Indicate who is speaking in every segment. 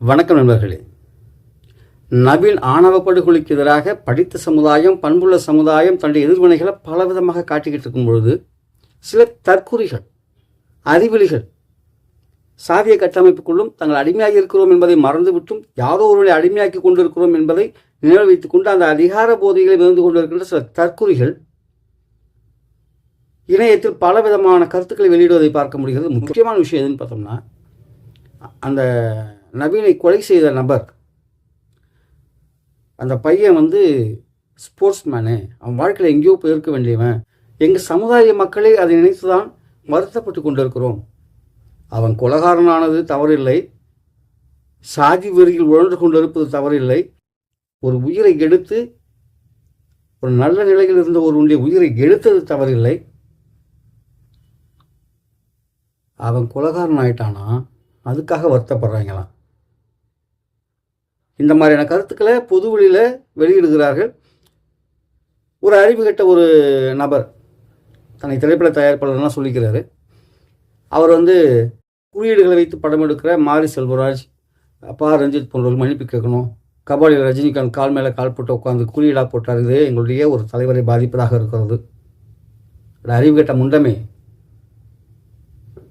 Speaker 1: வணக்கம் நண்பர்களே. நவீன் ஆணவ படுகொலைக்கு எதிராக படித்த சமுதாயம் பண்புள்ள சமுதாயம் தன்னுடைய எதிர்வினைகளை பலவிதமாக காட்டிக்கிட்டு இருக்கும் பொழுது சில தற்குறிகள் அறிவிலிகள் சாதிய கட்டமைப்புக்குள்ளும் தங்கள் அடிமையாக இருக்கிறோம் என்பதை மறந்துவிட்டும் யாரோ ஒருவரை அடிமையாக்கி கொண்டிருக்கிறோம் என்பதை நினைவு வைத்துக் கொண்டு அந்த அதிகார போதைகளை மிதந்து கொண்டிருக்கின்ற சில தற்குறிகள் இணையத்தில் பலவிதமான கருத்துக்களை வெளியிடுவதை பார்க்க முடிகிறது. முக்கியமான விஷயம் எதுன்னு பார்த்தோம்னா அந்த நவீனை கொலை செய்த நபர். அந்த பையன் வந்து ஸ்போர்ட்ஸ் மேனு அவன் வாழ்க்கையில் எங்கேயோ போயிருக்க வேண்டியவன். எங்கள் சமுதாய மக்களே அதை நினைத்து தான் வருத்தப்பட்டு கொண்டிருக்கிறோம். அவன் கொலகாரனானது தவறில்லை. சாதி வெறியில் உழன்று கொண்டிருப்பது தவறில்லை. ஒரு உயிரை எடுத்து ஒரு நல்ல நிலையில் இருந்த ஒருவனுடைய உயிரை எடுத்தது தவறில்லை. அவன் கொலகாரன் ஆயிட்டானா அதுக்காக வருத்தப்படுறாங்களாம். இந்த மாதிரியான கருத்துக்களை பொது வழியில் வெளியிடுகிறார்கள். ஒரு அறிவு கெட்ட ஒரு நபர் தன்னை திரைப்பட தயாரிப்பாளர்லாம் சொல்லிக்கிறாரு. அவர் வந்து குறியீடுகளை வைத்து படம் எடுக்கிற மாரி செல்வராஜ் பா ரஞ்சித் போன்றவர்கள் மன்னிப்பு கேட்கணும். கபாடியில் ரஜினிகாந்த் கால் மேலே கால் போட்டு உட்காந்து குறியீடாக போட்டார் இது எங்களுடைய ஒரு தலைவரை பாதிப்பதாக இருக்கிறது. அறிவு கெட்ட முண்டமே.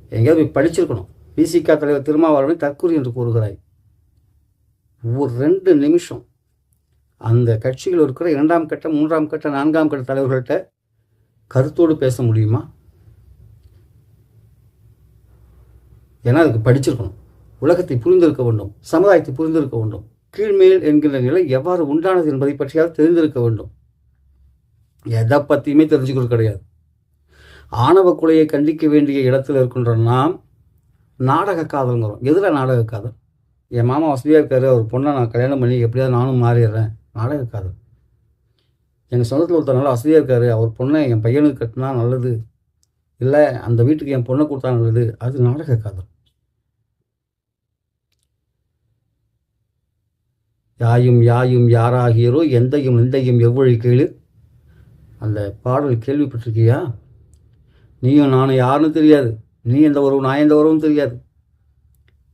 Speaker 1: எங்கேயாவது போய் படிச்சிருக்கணும். பிசிகா தலைவர் திருமாவளவனை தற்கொலை என்று கூறுகிறாய். ஒரு ரெண்டு நிமிஷம். அந்த கட்சியில் இருக்கிற இரண்டாம் கட்ட மூன்றாம் கட்ட நான்காம் கட்ட தலைவர்கள்ட்ட கருத்தோடு பேச முடியுமா? ஏன்னா அதுக்கு படிச்சிருக்கணும். உலகத்தை புரிந்திருக்க வேண்டும். சமுதாயத்தை புரிந்திருக்க வேண்டும். கீழ்மேல் என்கின்ற நிலை எவ்வாறு உண்டானது என்பதை பற்றியாவது தெரிந்திருக்க வேண்டும். எதை பற்றியுமே தெரிஞ்சுக்கிறது கிடையாது. ஆணவ கொலையை கண்டிக்க வேண்டிய இடத்தில் இருக்கின்ற நாம் நாடக காதல்ங்கிறோம். எதில் நாடக காதல்? என் மாமா வசதியாக இருக்காரு அவர் பொண்ணை நான் கல்யாணம் பண்ணி எப்படியாவது நானும் மாறிடுறேன். நாடக இருக்காது. எங்கள் சொந்தத்தில் ஒருத்தர் நல்லா வசதியாக இருக்காரு அவர் பொண்ணை என் பையனுக்கு கட்டினா நல்லது. இல்லை அந்த வீட்டுக்கு என் பொண்ணை கொடுத்தா நல்லது. அது நாடக காதல் யாயும் யாயும் யாராகியரோ எந்தையும் நிந்தையும் எவ்வழி கேளு. அந்த பாடல் கேள்விப்பட்டிருக்கியா? நீயும் நானும் யாருன்னு தெரியாது. நீ எந்த உறவு நான் எந்த உறவும் தெரியாது.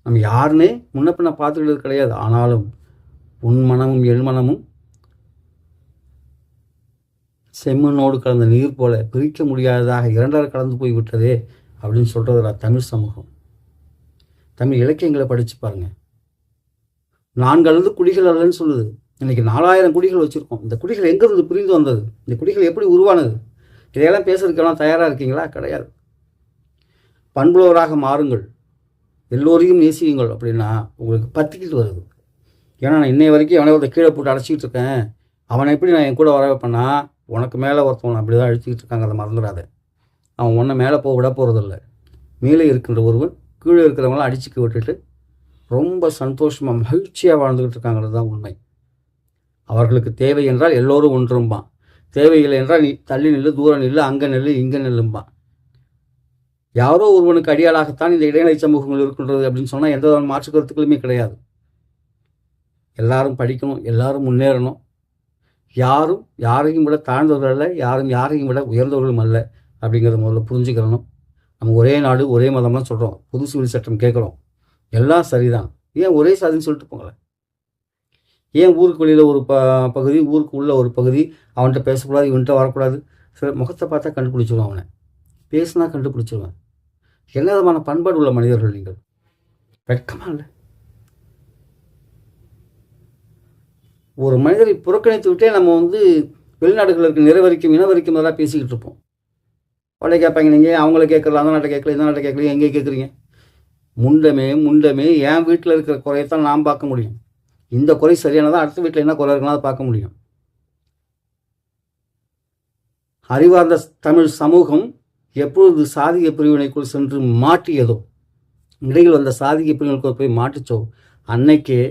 Speaker 1: நம்ம யாருன்னே முன்ன பின்ன பார்த்துக்கிட்டது கிடையாது. ஆனாலும் உன் மனமும் என் மனமும் செம்மண்ணோடு கலந்த நீர் போல பிரிக்க முடியாததாக இரண்டரை கலந்து போய் விட்டதே அப்படின்னு சொல்கிறதுல தமிழ் சமூகம். தமிழ் இலக்கியங்களை படித்து பாருங்கள் நான்கு அல்லது குடிகள் அல்லன்னு சொல்லுது. இன்னைக்கு நாலாயிரம் குடிகள் வச்சுருக்கோம். இந்த குடிகள் எங்கேருந்து புரிந்து வந்தது? இந்த குடிகள் எப்படி உருவானது? இதையெல்லாம் பேசுறதுக்கெல்லாம் தயாராக இருக்கீங்களா? கிடையாது. பண்புள்ளவராக மாறுங்கள். எல்லோரையும் நேசியுங்கள் அப்படின்னா உங்களுக்கு பத்திக்கிட்டு வருது. ஏன்னா நான் இன்னைய வரைக்கும் எவனை ஒருத்த கீழே போட்டு அடைச்சிக்கிட்டு இருக்கேன். அவனை எப்படி நான் என் கூட வர வைப்பேன்னா உனக்கு மேலே ஒருத்தவன் அப்படி தான் அழிச்சிக்கிட்டு இருக்காங்க அதை மறந்துடாத. அவன் உன்னை மேலே போக விட போகிறதில்ல மேலே இருக்கின்ற ஒருவன் கீழே இருக்கிறவங்களாம் அடிச்சுக்க விட்டுட்டு ரொம்ப சந்தோஷமாக மகிழ்ச்சியாக வாழ்ந்துக்கிட்டு இருக்காங்கிறது தான் உண்மை. அவர்களுக்கு தேவை என்றால் எல்லோரும் ஒன்றும்பான். தேவையில்லை என்றால் நீ தள்ளி நில்லு தூரம் நில்லு அங்கே நில்லு இங்கே நில்லும்பான். யாரோ ஒருவனுக்கு அடியாளாகத்தான் இந்த இடைநிலை சமூகங்கள் இருக்கின்றது அப்படின்னு சொன்னால் எந்த விதமான மாற்று கருத்துக்களுமே கிடையாது. எல்லாரும் படிக்கணும் எல்லாரும் முன்னேறணும். யாரும் யாரையும் விட தாழ்ந்தவர்கள் அல்ல யாரும் யாரையும் விட உயர்ந்தவர்களும் அல்ல அப்படிங்கிறத முதல்ல புரிஞ்சுக்கிறணும். நம்ம ஒரே நாடு ஒரே மதம்லாம் சொல்கிறோம் புது சிவில் சட்டம் கேட்குறோம். எல்லாம் சரிதான். ஏன் ஒரே சாதின்னு சொல்லிட்டு போங்களேன்? ஏன் ஊருக்கு வெளியில் ஒரு ப பகுதி ஊருக்கு உள்ள ஒரு பகுதி அவன்கிட்ட பேசக்கூடாது இவன்கிட்ட வரக்கூடாது? சில முகத்தை பார்த்தா கண்டுபிடிச்சிடும் அவனை. பேசினா கண்டுபிடிச்சிருவேன் என்ன விதமான பண்பாடு உள்ள மனிதர்கள் நீங்கள்? வெட்கமா இல்லை? ஒரு மனிதரை புறக்கணித்து விட்டே நம்ம வந்து வெளிநாடுகளில் இருக்க நிறவரிக்கும் இனவரிக்கும் அதெல்லாம் பேசிக்கிட்டு இருப்போம். அவளை கேட்பாங்க நீங்கள் அவங்கள கேட்கல அந்த நாட்டை கேட்கல இந்த நாட்டை கேட்கல எங்கே கேட்குறீங்க? முண்டமே முண்டமே என் வீட்டில் இருக்கிற குறையத்தான் நான் பார்க்க முடியும். இந்த குறை சரியானதான் அடுத்த வீட்டில் என்ன குறை இருக்குன்னா அதை பார்க்க முடியும். அறிவார்ந்த தமிழ் சமூகம் எப்பொழுது சாதிய பிரிவினைக்குள் சென்று மாட்டியதோ இடையில் வந்த சாதிய பிரிவினைக்குள் போய் மாட்டிச்சோ அன்னைக்கே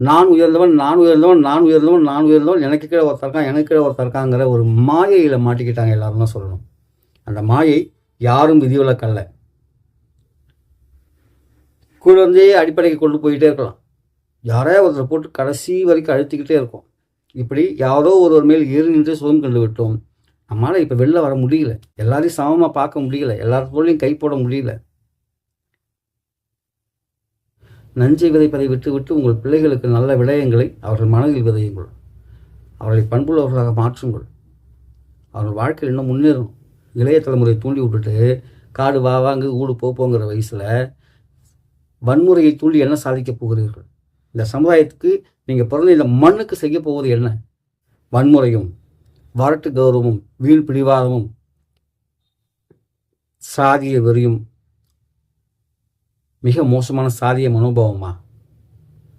Speaker 1: நான் உயர்ந்தவன் நான் உயர்ந்தவன் நான் உயர்ந்தவன் நான் உயர்ந்தவன் எனக்கு கீழே ஒருத்தர் இருக்கான் எனக்கு கீழே ஒருத்தர் இருக்காங்கிற ஒரு மாயையில் மாட்டிக்கிட்டாங்க எல்லாரும் தான் சொல்லணும். அந்த மாயை யாரும் விதிவிலக்கல்ல கூட இருந்தே அடிப்படைக்கு கொண்டு போயிட்டே இருக்கலாம். யாரையா ஒருத்தர் போட்டு கடைசி வரைக்கும் அழுத்திக்கிட்டே இருக்கும். இப்படி யாரோ ஒருவர் மேல் ஏறி நின்று சுகம் கண்டு விட்டோம். நம்மளால் இப்போ வெளில வர முடியல. எல்லாரையும் சமமாக பார்க்க முடியல. எல்லாத்தோடையும் கை போட முடியல. நஞ்சை விதைப்பதை விட்டுவிட்டு உங்கள் பிள்ளைகளுக்கு நல்ல விடயங்களை அவர்கள் மனதில் விதையுங்கள். அவர்களை பண்புள்ளவர்களாக மாற்றுங்கள். அவர்கள் வாழ்க்கையில் இன்னும் முன்னேறும். இளைய தலைமுறை தூண்டி விட்டுட்டு காடு வா வாங்கு ஊடு போப்போங்கிற வயசில் வன்முறையை தூண்டி என்ன சாதிக்கப் போகிறீர்கள்? இந்த சமுதாயத்துக்கு நீங்கள் பிறந்த இந்த மண்ணுக்கு செய்ய போவது என்ன? வன்முறையும் வரட்டு கௌரவமும் வீண் பிடிவாதமும் சாதிய வெறியும் மிக மோசமான சாதிய மனோபாவமா?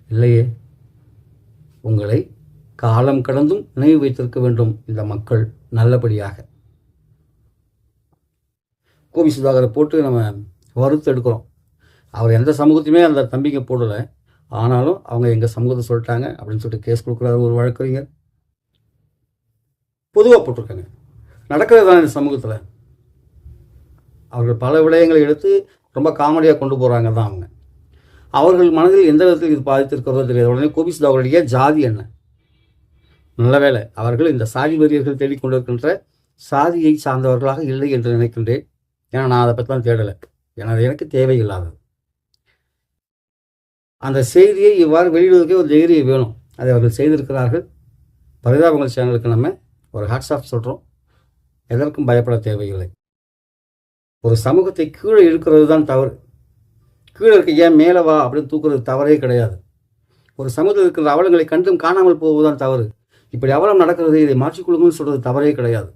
Speaker 1: இல்லையே. உங்களை காலம் கடந்தும் நினைவு வைத்திருக்க வேண்டும் இந்த மக்கள் நல்லபடியாக. கோபி சுதாகரை போட்டு நம்ம வறுத்து எடுக்கிறோம். அவர் எந்த சமூகத்தையுமே அந்த தம்பிங்க போடலை. ஆனாலும் அவங்க எங்கள் சமூகத்தை சொல்லிட்டாங்க அப்படின்னு சொல்லிட்டு கேஸ் கொடுக்குறாரு ஒரு வழக்கறிஞர். பொதுவாக போட்டிருக்காங்க. நடக்கிறது தான் இந்த சமூகத்தில். அவர்கள் பல விடயங்களை எடுத்து ரொம்ப காமெடியாக கொண்டு போகிறாங்க தான் அவங்க. அவர்கள் மனதில் எந்த விதத்தில் இது பாதித்திருக்கிறதோ தெரியாது. உடனே கோபி சுதாகருடைய ஜாதி என்ன? நல்ல வேலை அவர்கள் இந்த சாதி வெறியர்கள் தேடிக்கொண்டிருக்கின்ற சாதியை சார்ந்தவர்களாக இல்லை என்று நினைக்கின்றேன். ஏன்னா நான் அதை பற்றிலாம் தேடலை. ஏன்னா அது எனக்கு தேவையில்லாதது. அந்த செய்தியை இவ்வாறு வெளியிடுவதற்கே ஒரு தைரியம் வேணும். அதை அவர்கள் செய்திருக்கிறார்கள். பரிதாபங்கள் சேனலுக்கு நம்ம ஒரு ஹாட்ஸ் ஆஃப் சொல்கிறோம் எதற்கும் பயப்பட தேவையில்லை. ஒரு சமூகத்தை கீழே இழுக்கிறது தான் தவறு. கீழே இருக்க ஏன் மேலே வா அப்படின்னு தூக்குறது தவறே கிடையாது. ஒரு சமூகத்தில் இருக்கிற அவலங்களை கண்டும் காணாமல் போவதுதான் தவறு. இப்படி அவலம் நடக்கிறது இதை மாற்றிக்கொள்ளுங்கன்னு சொல்கிறது தவறே கிடையாது.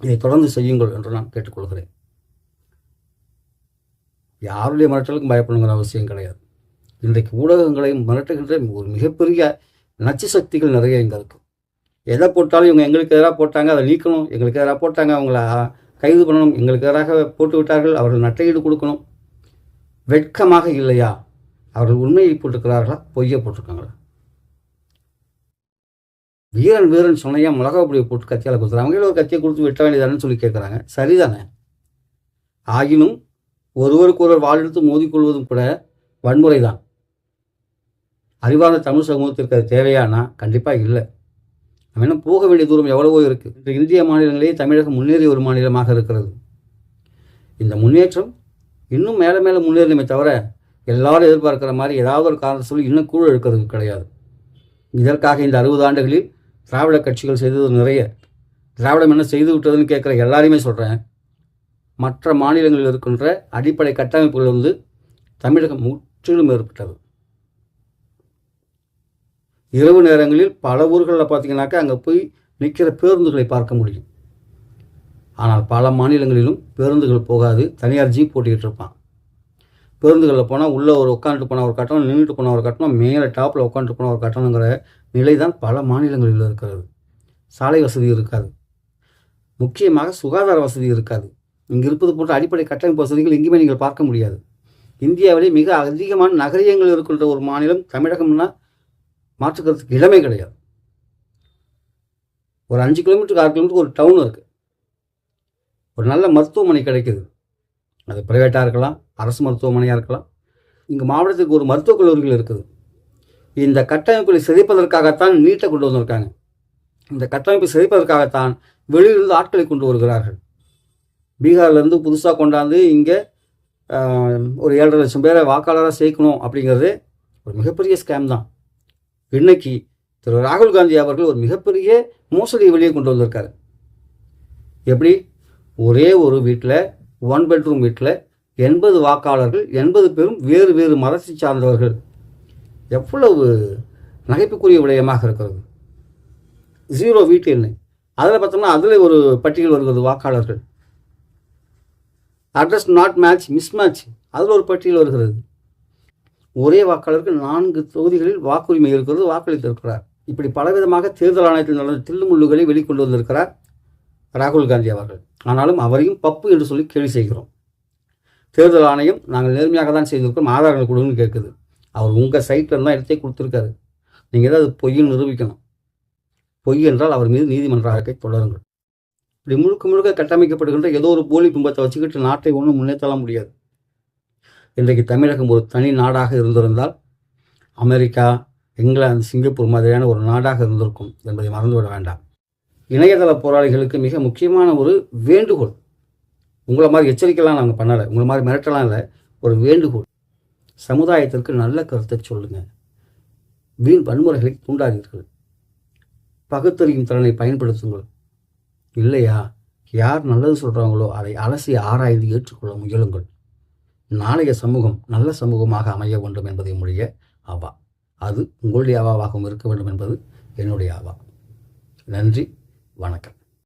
Speaker 1: இதை தொடர்ந்து செய்யுங்கள் என்று நான் கேட்டுக்கொள்கிறேன். யாருடைய மிரட்டலுக்கும் பயப்படுங்கிற அவசியம் கிடையாது. இன்றைக்கு ஊடகங்களை மிரட்டுகின்ற ஒரு மிகப்பெரிய நச்சு சக்திகள் நிறைய இங்கே இருக்குது எதை போட்டாலும் இவங்க எங்களுக்கு எதிராக போட்டாங்க அதை நீக்கணும். எங்களுக்கு எதிராக போட்டாங்க அவங்கள கைது பண்ணணும். எங்களுக்கு எதிராக போட்டு விட்டார்கள் அவர்கள் நட்டையீடு கொடுக்கணும். வெட்கமாக இல்லையா? அவர்கள் உண்மையை போட்டிருக்கிறார்களா? பொய்யை போட்டிருக்காங்களா? வீரன் வீரன் சொன்னையா? மிளகா பொடியை போட்டு கத்தியால் கொடுத்துறாங்க அவங்களே ஒரு கத்தியை கொடுத்து வெட்ட வேண்டியதானு சொல்லி கேட்குறாங்க. சரிதானே? ஆகினும் ஒருவருக்கு ஒருவர் வாழ்த்து மோதிக்கொள்வதும் கூட வன்முறை தான் அறிவார்ந்த தமிழ் சமூகத்திற்கு அது தேவையானா? கண்டிப்பாக இல்லை. நம்ம இன்னும் போக வேண்டிய தூரம் எவ்வளவோ இருக்குது இன்று இந்திய மாநிலங்களே தமிழகம் முன்னேறிய ஒரு மாநிலமாக இருக்கிறது. இந்த முன்னேற்றம் இன்னும் மேலே மேலே முன்னேறணுமே தவிர எல்லாரும் எதிர்பார்க்கிற மாதிரி ஏதாவது ஒரு காரணத்தை சொல்லி இன்னும் கூழ் எடுக்கிறது கிடையாது. இதற்காக இந்த அறுபது ஆண்டுகளில் திராவிட கட்சிகள் செய்தது நிறைய. திராவிடம் என்ன செய்து விட்டதுன்னு கேட்குற எல்லாரையுமே சொல்கிறேன் மற்ற மாநிலங்களில் இருக்கின்ற அடிப்படை கட்டமைப்புகள் வந்து தமிழகம் முற்றிலும் ஏற்பட்டது இரவு நேரங்களில் பல ஊர்களில் பார்த்தீங்கன்னாக்கா அங்கே போய் நிற்கிற பேருந்துகளை பார்க்க முடியும். ஆனால் பல மாநிலங்களிலும் பேருந்துகள் போகாது. தனியார் ஜீப் போட்டுக்கிட்டு இருப்பான். பேருந்துகளில் போனால் உள்ளே ஒரு உட்காந்துட்டு போனால் ஒரு கட்டணம் நின்றுட்டு போனால் ஒரு கட்டணம் மேலே டாப்பில் உட்காந்துட்டு போனால் ஒரு கட்டணங்கிற நிலை தான் பல மாநிலங்களில் இருக்கிறது. சாலை வசதி இருக்காது. முக்கியமாக சுகாதார வசதி இருக்காது. இங்கே இருப்பது போன்ற அடிப்படை கட்டமைப்பு வசதிகள் எங்கேயுமே நீங்கள் பார்க்க முடியாது. இந்தியாவிலே மிக அதிகமான நகரியங்கள் இருக்கின்ற ஒரு மாநிலம் தமிழகம்னா மாற்றுக்கிறதுக்கு இடமே கிடையாது. ஒரு அஞ்சு கிலோமீட்டருக்கு ஆறு கிலோமீட்டருக்கு ஒரு டவுன் இருக்குது ஒரு நல்ல மருத்துவமனை கிடைக்குது. அது ப்ரைவேட்டாக இருக்கலாம் அரசு மருத்துவமனையாக இருக்கலாம். இங்கே மாவட்டத்துக்கு ஒரு மருத்துவக் கல்லூரிகள் இருக்குது. இந்த கட்டமைப்புகளை சிதைப்பதற்காகத்தான் நீட்டை கொண்டு வந்திருக்காங்க. இந்த கட்டமைப்பை சிதைப்பதற்காகத்தான் வெளியிலிருந்து ஆட்களை கொண்டு வருகிறார்கள். பீகார்லேருந்து புதுசாக கொண்டாந்து இங்கே ஒரு ஏழரை லட்சம் பேரை வாக்காளராக சேர்க்கணும் அப்படிங்கிறது ஒரு மிகப்பெரிய ஸ்கேம் தான். இன்னைக்கு திரு ராகுல் காந்தி அவர்கள் ஒரு மிகப்பெரிய மோசடியை வெளியே கொண்டு வந்திருக்காரு. எப்படி? ஒரே ஒரு வீட்டில் ஒன் பெட்ரூம் வீட்டில் எண்பது வாக்காளர்கள் எண்பது பேரும் வேறு வேறு மதத்தை சார்ந்தவர்கள். எவ்வளவு நகைப்புக்குரிய விடயமாக இருக்கிறது. ஜீரோ வீட்டு எண்ணெய் அதில் பார்த்தோம்னா அதில் ஒரு பட்டியல் வருகிறது வாக்காளர்கள். Address not match miss match அதில் ஒரு பட்டியல் வருகிறது. ஒரே வாக்காளருக்கு நான்கு தொகுதிகளில் வாக்குரிமை இருக்கிறது வாக்களித்திருக்கிறார். இப்படி பலவிதமாக தேர்தல் ஆணையத்தில் நடந்த தில்லுமுள்ளுகளை வெளிக்கொண்டு வந்திருக்கிறார் ராகுல் காந்தி அவர்கள். ஆனாலும் அவரையும் பப்பு என்று சொல்லி கேள்வி செய்கிறோம். தேர்தல் ஆணையம் நாங்கள் நேர்மையாக தான் செய்திருக்கோம் ஆதாரங்கள் கொடுங்கன்னு கேட்குது. அவர் உங்கள் சைட்டில் தான் இடத்தை கொடுத்துருக்காரு. நீங்கள் தான் அது பொய்ன்னு நிரூபிக்கணும். பொய் என்றால் அவர் மீது நீதிமன்ற வழக்கை தொடருங்கள். இப்படி முழுக்க முழுக்க கட்டமைக்கப்படுகின்ற ஏதோ ஒரு போலி பிம்பத்தை வச்சுக்கிட்டு நாட்டை ஒன்றும் முன்னேற்றலாம் முடியாது. இன்றைக்கு தமிழகம் ஒரு தனி நாடாக இருந்திருந்தால் அமெரிக்கா இங்கிலாந்து சிங்கப்பூர் மாதிரியான ஒரு நாடாக இருந்திருக்கும் என்பதை மறந்துவிட வேண்டாம். இணையதள போராளிகளுக்கு மிக முக்கியமான ஒரு வேண்டுகோள். உங்களை மாதிரி எச்சரிக்கைலாம் நாங்கள் பண்ணலை. உங்களை மாதிரி மிரட்டலாம் இல்லை. ஒரு வேண்டுகோள். சமுதாயத்திற்கு நல்ல கருத்தை சொல்லுங்கள் வீண் வன்முறைகளை தூண்டாதீர்கள். பகுத்தறியும் திறனை பயன்படுத்துங்கள். இல்லையா? யார் நல்லது சொல்கிறாங்களோ அதை அலசி ஆராய்ந்து ஏற்றுக்கொள்ள முயலுங்கள். நாளைய சமூகம் நல்ல சமூகமாக அமைய வேண்டும் என்பதை மொழிய ஆவா அது உங்களுடைய ஆவாவாகவும் இருக்க வேண்டும் என்பது என்னுடைய ஆவா. நன்றி வணக்கம்.